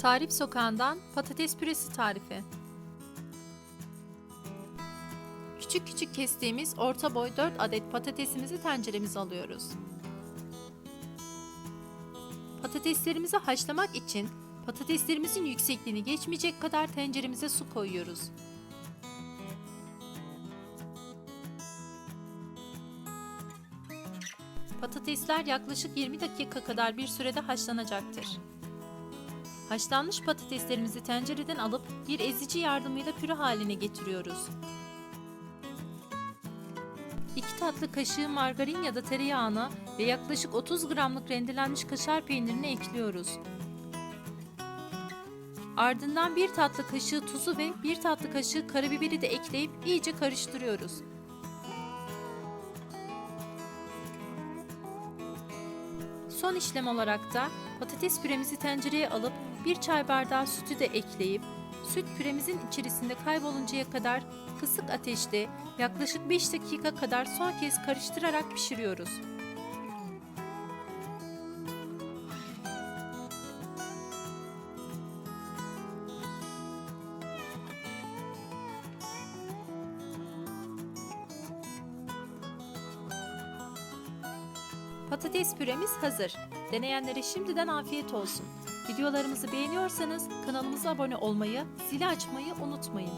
Tarif Sokağı'ndan patates püresi tarifi. Küçük küçük kestiğimiz orta boy 4 adet patatesimizi tenceremize alıyoruz. Patateslerimizi haşlamak için patateslerimizin yüksekliğini geçmeyecek kadar tenceremize su koyuyoruz. Patatesler yaklaşık 20 dakika kadar bir sürede haşlanacaktır. Haşlanmış patateslerimizi tencereden alıp bir ezici yardımıyla püre haline getiriyoruz. 2 tatlı kaşığı margarin ya da tereyağına ve yaklaşık 30 gramlık rendelenmiş kaşar peynirini ekliyoruz. Ardından 1 tatlı kaşığı tuzu ve 1 tatlı kaşığı karabiberi de ekleyip iyice karıştırıyoruz. Son işlem olarak da patates püremizi tencereye alıp bir çay bardağı sütü de ekleyip süt püremizin içerisinde kayboluncaya kadar kısık ateşte yaklaşık 5 dakika kadar son kez karıştırarak pişiriyoruz. Patates püremiz hazır. Deneyenlere şimdiden afiyet olsun. Videolarımızı beğeniyorsanız kanalımıza abone olmayı, zili açmayı unutmayın.